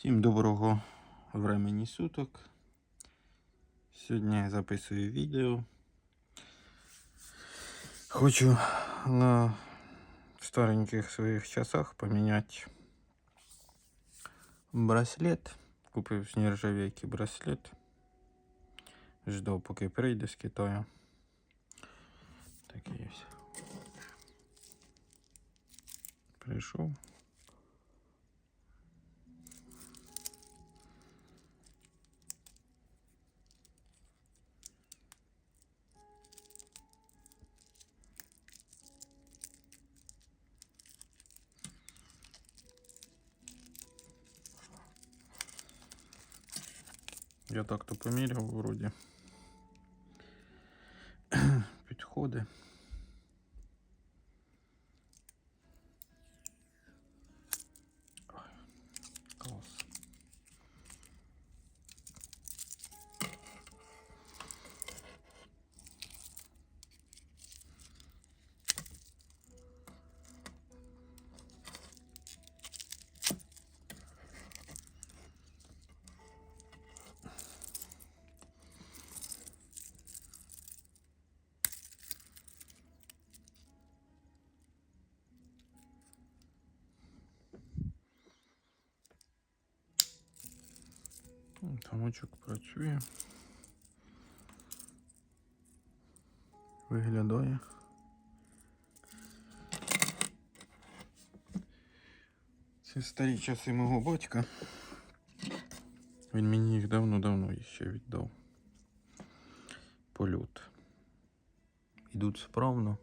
Всім доброго времени суток. Сьогодні я записую відео. Хочу на стареньких своїх часах поміняти браслет. Купив з браслет. Ждав, поки прийде з Китаю. Такий ось. Прийшов. Я так-то поміряв вроді. Підходи. Тамочок працює. Виглядає. Це старі часи мого батька. Він мені їх давно-давно ще віддав. Польот. Ідуть справно.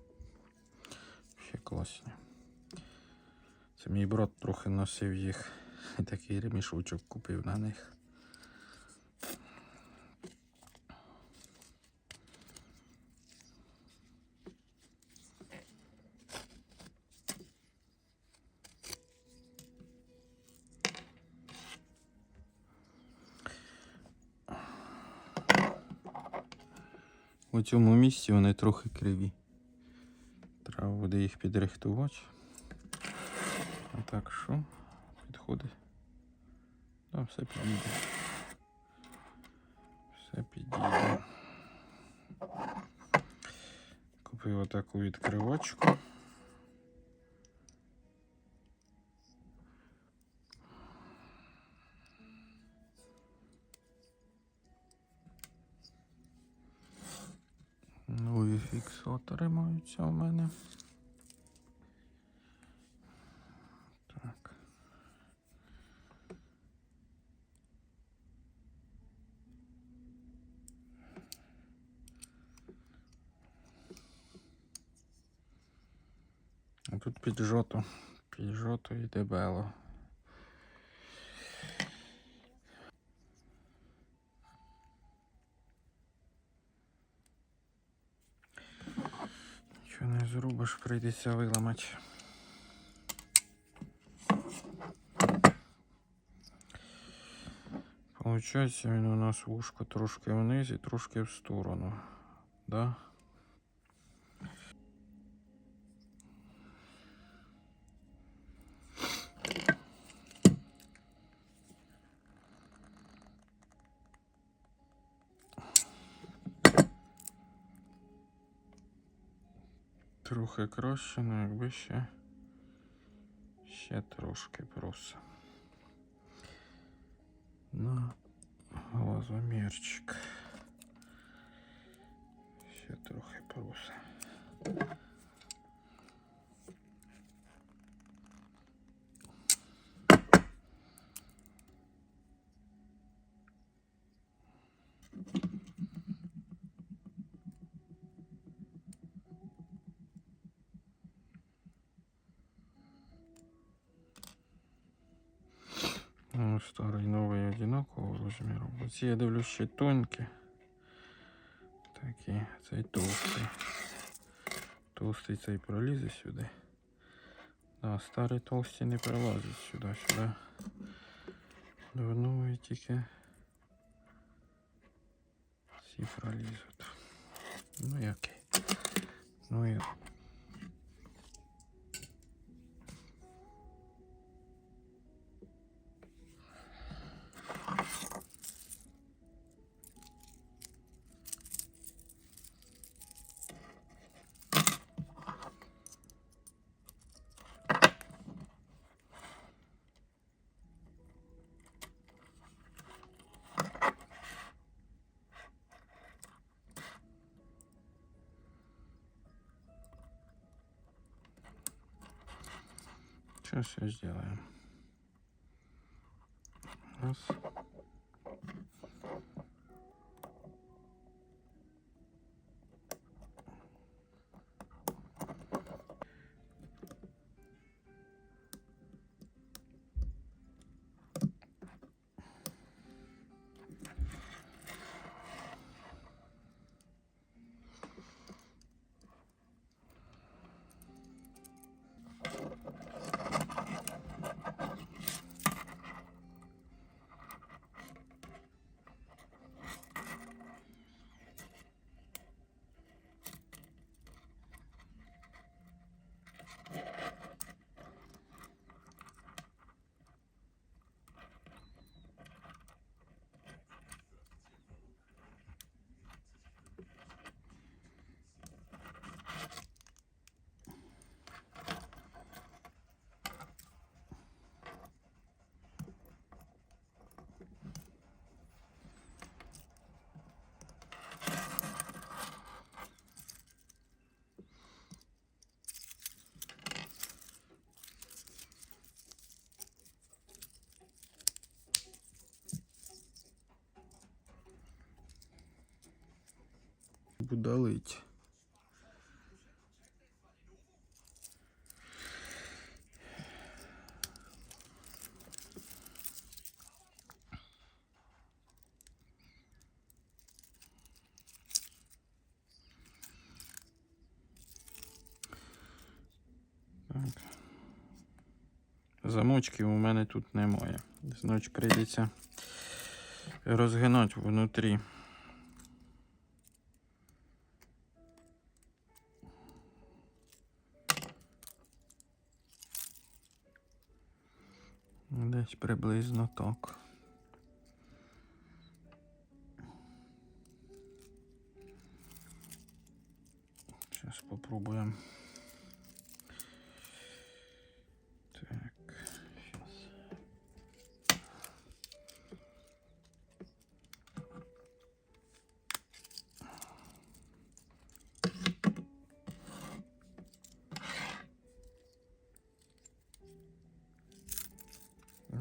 Ще класні. Це мій брат трохи носив їх. Такий ремішочок купив на них. У цьому місці вони трохи криві. Треба буде їх підрихтувати. А так що? Підходить? Да, все підійде. Все підійде. Купив отаку відкривачку. Фіксатори у мене. Так. А тут піджото, піджото і дебело. Нічого не зробиш, прийдеться виламати. Получається, він у нас вушко трошки вниз і трошки в сторону. Да? трохи краще, ну якби ще ще трошки просто. На глазомірчик. Ще трохи проса. 100-грайновий одинакового розміру. Бо ці я дивлюсь ще тонкі. Такі, цей товстий. Толстий цей пролізе сюди. Да, старий толстий не пролазить сюди, сюди. До нової тільки Всі пролізуть. Ну який. Ну і Сейчас все сделаем. Раз. Будалить. Так. Замочків у мене тут немає. Значить прийдеться розгинати внутрі. Приблизно так. Зараз попробуємо. Так, сейчас.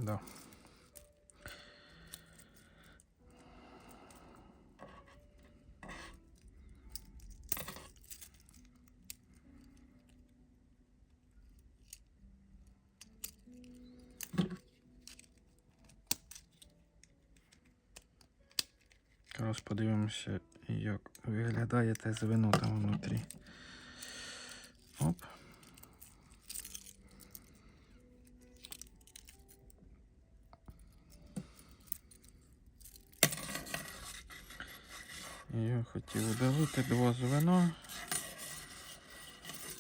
Да. Зараз подивимося, як виглядає те звено там внутрі. Оп. Я хотів удалити два звена.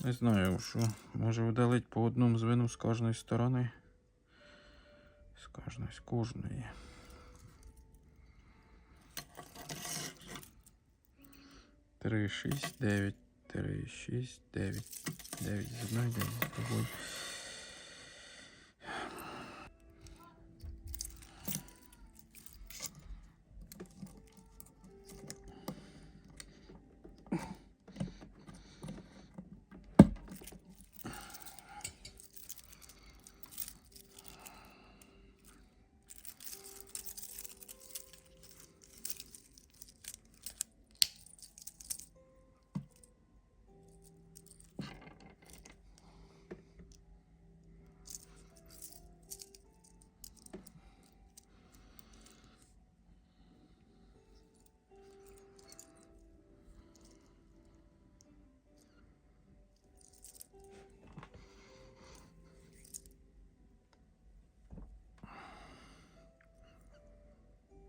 Не знаю, що може удалити по одному звену з кожної сторони. З кожної, з кожної. Три, шість, дев'ять, три, шість, дев'ять, дев'ять з одної, дев'ять з другої.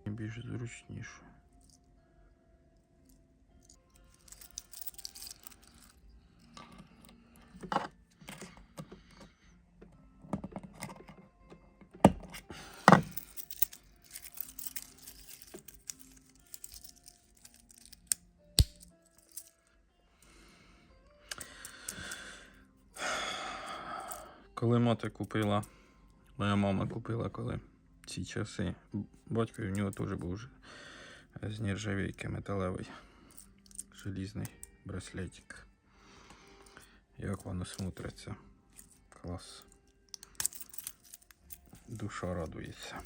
Більш зручніше. Коли мати купила, моя мама купила коли ці часи. Батько в нього теж був з нержавійки металевий желізний браслетик. Як воно смотриться. Клас. душа радується.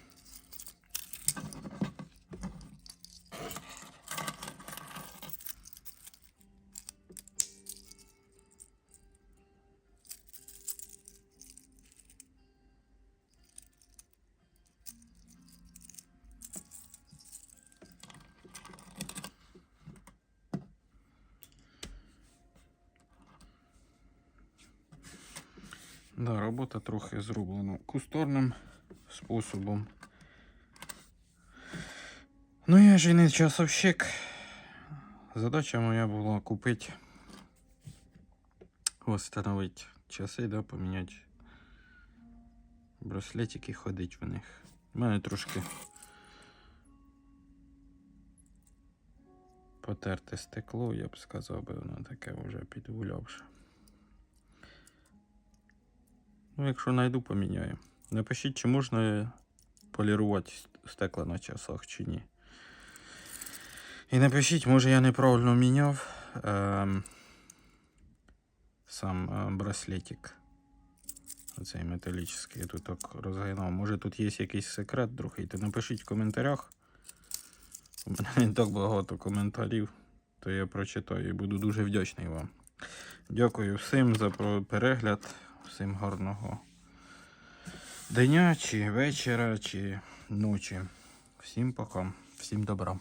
Да, робота трохи зроблена кустарним способом. Ну, я ж і не часовщик. Задача моя була купити, встановити часи, да, поміняти браслетики, ходить в них. У мене трошки потерте стекло, я б сказав би, воно таке вже підгулявше. Ну, якщо знайду, поміняю. Напишіть, чи можна полірувати стекла на часах чи ні. І напишіть, може я неправильно міняв ем, сам е, браслетик. Оцей металічний я тут так розгинав. Може тут є якийсь секрет другий, то напишіть в коментарях. У мене не так багато коментарів, то я прочитаю і буду дуже вдячний вам. Дякую всім за перегляд. Всім гарного дня, чи вечора, чи ночі. Всім пока, всім добра.